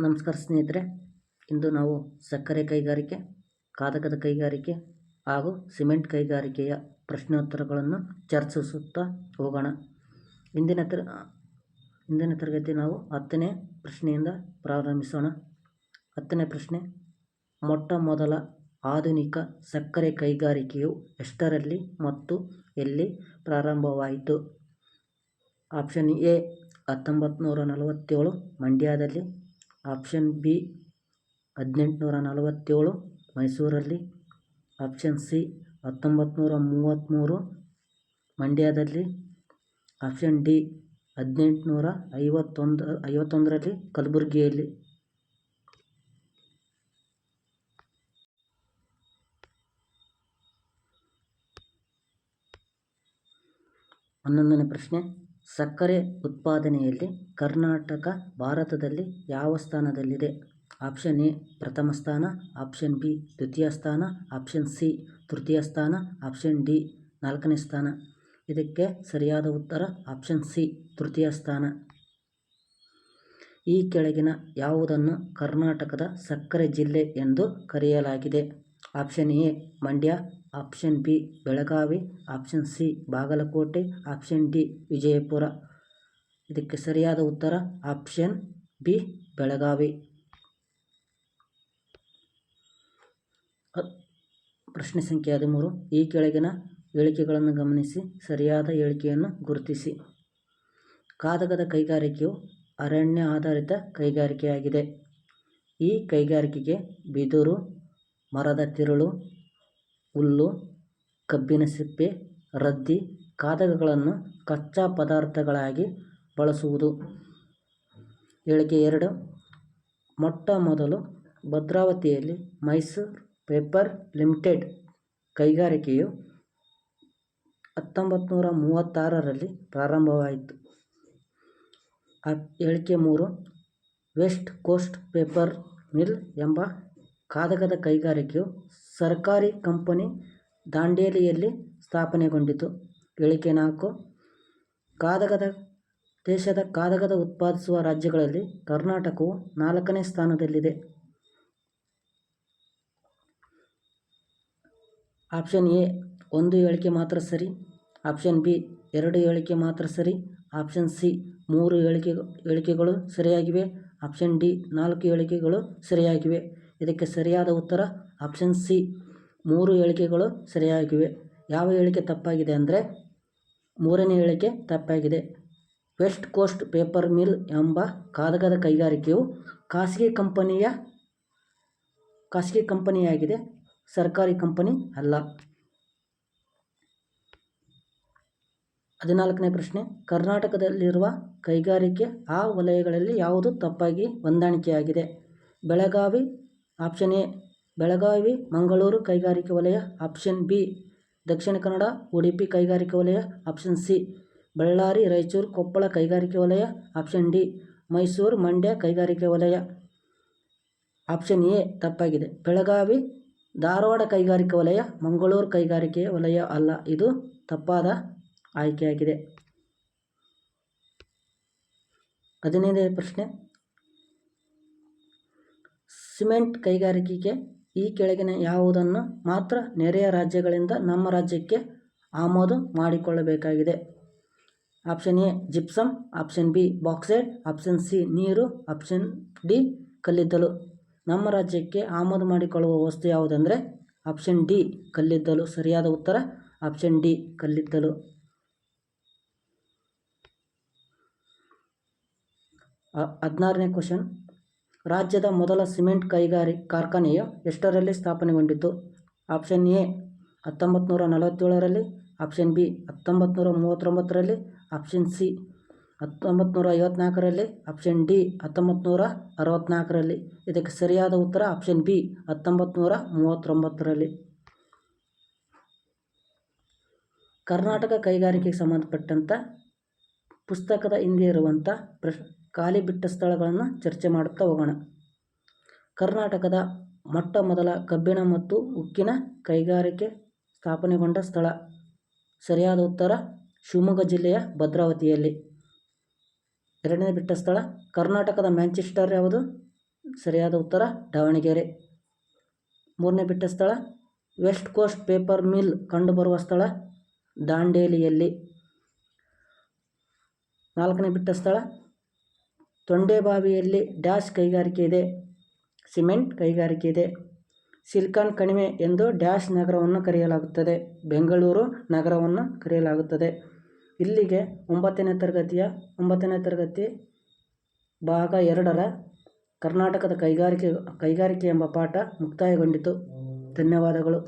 ನಮಸ್ಕಾರ ಸ್ನೇಹಿತರೆ. ಇಂದು ನಾವು ಸಕ್ಕರೆ ಕೈಗಾರಿಕೆ, ಕಾದಕದ ಕೈಗಾರಿಕೆ ಹಾಗೂ ಸಿಮೆಂಟ್ ಕೈಗಾರಿಕೆಯ ಪ್ರಶ್ನೋತ್ತರಗಳನ್ನು ಚರ್ಚಿಸುತ್ತಾ ಹೋಗೋಣ. ಇಂದಿನ ತರ, ಇಂದಿನ ತರಗತಿ ನಾವು ಹತ್ತನೇ ಪ್ರಶ್ನೆಯಿಂದ ಪ್ರಾರಂಭಿಸೋಣ. ಹತ್ತನೇ ಪ್ರಶ್ನೆ, ಮೊಟ್ಟ ಮೊದಲ ಆಧುನಿಕ ಸಕ್ಕರೆ ಕೈಗಾರಿಕೆಯು ಎಷ್ಟರಲ್ಲಿ ಮತ್ತು ಎಲ್ಲಿ ಪ್ರಾರಂಭವಾಯಿತು? ಆಪ್ಷನ್ ಎ, ಹತ್ತೊಂಬತ್ತು ನೂರ ನಲವತ್ತೇಳು ಮಂಡ್ಯದಲ್ಲಿ ಆಪ್ಷನ್ ಬಿ, ಹದಿನೆಂಟುನೂರ ನಲವತ್ತೇಳು, ಮೈಸೂರಲ್ಲಿ. ಆಪ್ಷನ್ ಸಿ, ಹತ್ತೊಂಬತ್ನೂರ ಮೂವತ್ತ್ಮೂರು, ಮಂಡ್ಯದಲ್ಲಿ. ಆಪ್ಷನ್ ಡಿ, ಹದಿನೆಂಟುನೂರ ಐವತ್ತೊಂದು, ಐವತ್ತೊಂದರಲ್ಲಿ, ಕಲಬುರಗಿಯಲ್ಲಿ. ಹನ್ನೊಂದನೇ ಪ್ರಶ್ನೆ. ಸಕ್ಕರೆ ಉತ್ಪಾದನೆಯಲ್ಲಿ ಕರ್ನಾಟಕ ಭಾರತದಲ್ಲಿ ಯಾವ ಸ್ಥಾನದಲ್ಲಿದೆ? ಆಪ್ಷನ್ ಎ, ಪ್ರಥಮ ಸ್ಥಾನ. ಆಪ್ಷನ್ ಬಿ, ದ್ವಿತೀಯ ಸ್ಥಾನ. ಆಪ್ಷನ್ ಸಿ, ತೃತೀಯ ಸ್ಥಾನ. ಆಪ್ಷನ್ ಡಿ, ನಾಲ್ಕನೇ ಸ್ಥಾನ. ಇದಕ್ಕೆ ಸರಿಯಾದ ಉತ್ತರ ಆಪ್ಷನ್ ಸಿ, ತೃತೀಯ ಸ್ಥಾನ. ಈ ಕೆಳಗಿನ ಯಾವುದನ್ನು ಕರ್ನಾಟಕದ ಸಕ್ಕರೆ ಜಿಲ್ಲೆ ಎಂದು ಕರೆಯಲಾಗಿದೆ? Option A, Mandya. Option B, Belagavi. Option C, Bagalkote. Option D, Vijayapura. ಇದಕ್ಕೆ ಸರಿಯಾದ ಉತ್ತರ ಆಪ್ಷನ್ ಬಿ, ಬೆಳಗಾವಿ. ಪ್ರಶ್ನೆ ಸಂಖ್ಯೆ ಹದಿಮೂರು. ಈ ಕೆಳಗಿನ ಹೇಳಿಕೆಗಳನ್ನು ಗಮನಿಸಿ, ಸರಿಯಾದ ಹೇಳಿಕೆಯನ್ನು ಗುರುತಿಸಿ. ಕಾದಗದ ಕೈಗಾರಿಕೆಯು ಅರಣ್ಯ ಆಧಾರಿತ ಕೈಗಾರಿಕೆಯಾಗಿದೆ. ಈ ಕೈಗಾರಿಕೆಗೆ ಬಿದಿರು, ಮರದ ತಿರುಳು ಹುಲ್ಲು, ಕಬ್ಬಿನ ಸಿಪ್ಪೆ, ರದ್ದಿ ಕಾದಗಗಳನ್ನು ಕಚ್ಚಾ ಪದಾರ್ಥಗಳಾಗಿ ಬಳಸುವುದು. ಹೇಳಿಕೆ ಎರಡು, ಮೊಟ್ಟ ಮೊದಲು ಭದ್ರಾವತಿಯಲ್ಲಿ ಮೈಸೂರು ಪೇಪರ್ ಲಿಮಿಟೆಡ್ ಕೈಗಾರಿಕೆಯು ಹತ್ತೊಂಬತ್ತು ನೂರ ಮೂವತ್ತಾರರಲ್ಲಿ ಪ್ರಾರಂಭವಾಯಿತು. ಹೇಳಿಕೆ ಮೂರು, ವೆಸ್ಟ್ ಕೋಸ್ಟ್ ಪೇಪರ್ ಮಿಲ್ ಎಂಬ ಕಾಗದದ ಕೈಗಾರಿಕೆಯು ಸರ್ಕಾರಿ ಕಂಪನಿ ದಾಂಡೇಲಿಯಲ್ಲಿ ಸ್ಥಾಪನೆಗೊಂಡಿತು. ಹೇಳಿಕೆ ನಾಲ್ಕು, ಕಾದಗದ ದೇಶದ ಕಾದಗದ ಉತ್ಪಾದಿಸುವ ರಾಜ್ಯಗಳಲ್ಲಿ ಕರ್ನಾಟಕವು ನಾಲ್ಕನೇ ಸ್ಥಾನದಲ್ಲಿದೆ. ಆಪ್ಷನ್ ಎ, ಒಂದು ಹೇಳಿಕೆ ಮಾತ್ರ ಸರಿ. ಆಪ್ಷನ್ ಬಿ, ಎರಡು ಹೇಳಿಕೆ ಮಾತ್ರ ಸರಿ. ಆಪ್ಷನ್ ಸಿ, ಮೂರು ಹೇಳಿಕೆ ಹೇಳಿಕೆಗಳು ಸರಿಯಾಗಿವೆ. ಆಪ್ಷನ್ ಡಿ, ನಾಲ್ಕು ಹೇಳಿಕೆಗಳು ಸರಿಯಾಗಿವೆ. ಇದಕ್ಕೆ ಸರಿಯಾದ ಉತ್ತರ ಆಪ್ಷನ್ ಸಿ ಮೂರು ಹೇಳಿಕೆಗಳು ಸರಿಯಾಗಿವೆ. ಯಾವ ಹೇಳಿಕೆ ತಪ್ಪಾಗಿದೆ ಅಂದರೆ ಮೂರನೇ ಹೇಳಿಕೆ ತಪ್ಪಾಗಿದೆ. ವೆಸ್ಟ್ ಕೋಸ್ಟ್ ಪೇಪರ್ ಮಿಲ್ ಎಂಬ ಕಾಗದದ ಕೈಗಾರಿಕೆಯು ಖಾಸಗಿ ಕಂಪನಿಯ ಖಾಸಗಿ ಕಂಪನಿಯಾಗಿದೆ. ಸರ್ಕಾರಿ ಕಂಪನಿ ಅಲ್ಲ. ಹದಿನಾಲ್ಕನೇ ಪ್ರಶ್ನೆ. ಕರ್ನಾಟಕದಲ್ಲಿರುವ ಕೈಗಾರಿಕೆ ಆ ವಲಯಗಳಲ್ಲಿ ಯಾವುದು ತಪ್ಪಾಗಿ ಹೊಂದಾಣಿಕೆಯಾಗಿದೆ? ಬೆಳಗಾವಿ ಆಪ್ಷನ್ ಎ, ಬೆಳಗಾವಿ, ಮಂಗಳೂರು ಕೈಗಾರಿಕೆ ವಲಯ, ಆಪ್ಷನ್ ಬಿ, ದಕ್ಷಿಣ ಕನ್ನಡ, ಉಡುಪಿ ಕೈಗಾರಿಕೆ ವಲಯ, ಆಪ್ಷನ್ ಸಿ, ಬಳ್ಳಾರಿ, ರಾಯಚೂರು, ಕೊಪ್ಪಳ ಕೈಗಾರಿಕೆ ವಲಯ, ಆಪ್ಷನ್ ಡಿ, ಮೈಸೂರು, ಮಂಡ್ಯ ಕೈಗಾರಿಕೆ ವಲಯ. ಆಪ್ಷನ್ ಎ, ತಪ್ಪಾಗಿದೆ. ಬೆಳಗಾವಿ, ಧಾರವಾಡ ಕೈಗಾರಿಕೆ ವಲಯ, ಮಂಗಳೂರು ಕೈಗಾರಿಕೆ ವಲಯ ಅಲ್ಲ. ಇದು ತಪ್ಪಾದ ಆಯ್ಕೆಯಾಗಿದೆ. ಹದಿನೈದನೇ ಪ್ರಶ್ನೆ. ಸಿಮೆಂಟ್ ಕೈಗಾರಿಕೆಗೆ ಈ ಕೆಳಗಿನ ಯಾವುದನ್ನು ಮಾತ್ರ ನೆರೆಯ ರಾಜ್ಯಗಳಿಂದ ನಮ್ಮ ರಾಜ್ಯಕ್ಕೆ ಆಮದು ಮಾಡಿಕೊಳ್ಳಬೇಕಾಗಿದೆ. Option A gypsum option B, bauxite. Option C, ನೀರು. ಆಪ್ಷನ್ ಡಿ, ಕಲ್ಲಿದ್ದಲು. ನಮ್ಮ ರಾಜ್ಯಕ್ಕೆ ಆಮದು ಮಾಡಿಕೊಳ್ಳುವ ವಸ್ತು ಯಾವುದೆಂದರೆ, ಆಪ್ಷನ್ ಡಿ, ಕಲ್ಲಿದ್ದಲು. ಸರಿಯಾದ ಉತ್ತರ, ಆಪ್ಷನ್ ಡಿ, ಕಲ್ಲಿದ್ದಲು. ಹದಿನಾರನೇ ಕ್ವಶನ್. ರಾಜ್ಯದ ಮೊದಲ ಸಿಮೆಂಟ್ ಕೈಗಾರಿ ಕಾರ್ಖಾನೆಯು ಎಷ್ಟರಲ್ಲಿ ಸ್ಥಾಪನೆಗೊಂಡಿತು? ಆಪ್ಷನ್ ಎ ಹತ್ತೊಂಬತ್ತು ನೂರ ನಲವತ್ತೇಳರಲ್ಲಿ. ಆಪ್ಷನ್ ಬಿ ಹತ್ತೊಂಬತ್ತು ನೂರ ಮೂವತ್ತೊಂಬತ್ತರಲ್ಲಿ. ಆಪ್ಷನ್ ಸಿ ಹತ್ತೊಂಬತ್ತು ನೂರ ಐವತ್ನಾಲ್ಕರಲ್ಲಿ. ಆಪ್ಷನ್ ಡಿ ಹತ್ತೊಂಬತ್ತು ನೂರ ಅರವತ್ತ್ನಾಲ್ಕರಲ್ಲಿ ಇದಕ್ಕೆ ಸರಿಯಾದ ಉತ್ತರ ಆಪ್ಷನ್ ಬಿ ಹತ್ತೊಂಬತ್ತು ನೂರ ಮೂವತ್ತೊಂಬತ್ತರಲ್ಲಿ. ಕರ್ನಾಟಕ ಕೈಗಾರಿಕೆಗೆ ಸಂಬಂಧಪಟ್ಟಂಥ ಪುಸ್ತಕದ ಹಿಂದೆ ಇರುವಂಥ ಪ್ರಶ್ ಖಾಲಿ ಬಿಟ್ಟ ಸ್ಥಳಗಳನ್ನು ಚರ್ಚೆ ಮಾಡುತ್ತಾ ಹೋಗೋಣ. ಕರ್ನಾಟಕದ ಮೊಟ್ಟ ಮೊದಲ ಕಬ್ಬಿಣ ಮತ್ತು ಉಕ್ಕಿನ ಕೈಗಾರಿಕೆ ಸ್ಥಾಪನೆಗೊಂಡ ಸ್ಥಳ. ಸರಿಯಾದ ಉತ್ತರ ಶಿವಮೊಗ್ಗ ಜಿಲ್ಲೆಯ ಭದ್ರಾವತಿಯಲ್ಲಿ. ಎರಡನೇ ಬಿಟ್ಟ ಸ್ಥಳ ಕರ್ನಾಟಕದ ಮ್ಯಾಂಚೆಸ್ಟರ್ ಯಾವುದು? ಸರಿಯಾದ ಉತ್ತರ ದಾವಣಗೆರೆ. ಮೂರನೇ ಬಿಟ್ಟ ಸ್ಥಳ ವೆಸ್ಟ್ ಕೋಸ್ಟ್ ಪೇಪರ್ ಮಿಲ್ ಕಂಡುಬರುವ ಸ್ಥಳ ದಾಂಡೇಲಿಯಲ್ಲಿ. ನಾಲ್ಕನೇ ಬಿಟ್ಟ ಸ್ಥಳ. ತೊಂಡೆಬಾವಿಯಲ್ಲಿ ಡ್ಯಾಶ್ ಕೈಗಾರಿಕೆ ಇದೆ, ಸಿಮೆಂಟ್ ಕೈಗಾರಿಕೆ ಇದೆ. ಸಿಲ್ಕಾನ್ ಕಣಿವೆ ಎಂದು ಡ್ಯಾಶ್ ನಗರವನ್ನು ಕರೆಯಲಾಗುತ್ತದೆ. ಬೆಂಗಳೂರು ನಗರವನ್ನು ಕರೆಯಲಾಗುತ್ತದೆ. ಇಲ್ಲಿಗೆ ಒಂಬತ್ತನೇ ತರಗತಿಯ ಒಂಬತ್ತನೇ ತರಗತಿ ಭಾಗ ಎರಡರ ಕರ್ನಾಟಕದ ಕೈಗಾರಿಕೆ ಕೈಗಾರಿಕೆ ಎಂಬ ಪಾಠ ಮುಕ್ತಾಯಗೊಂಡಿತು. ಧನ್ಯವಾದಗಳು.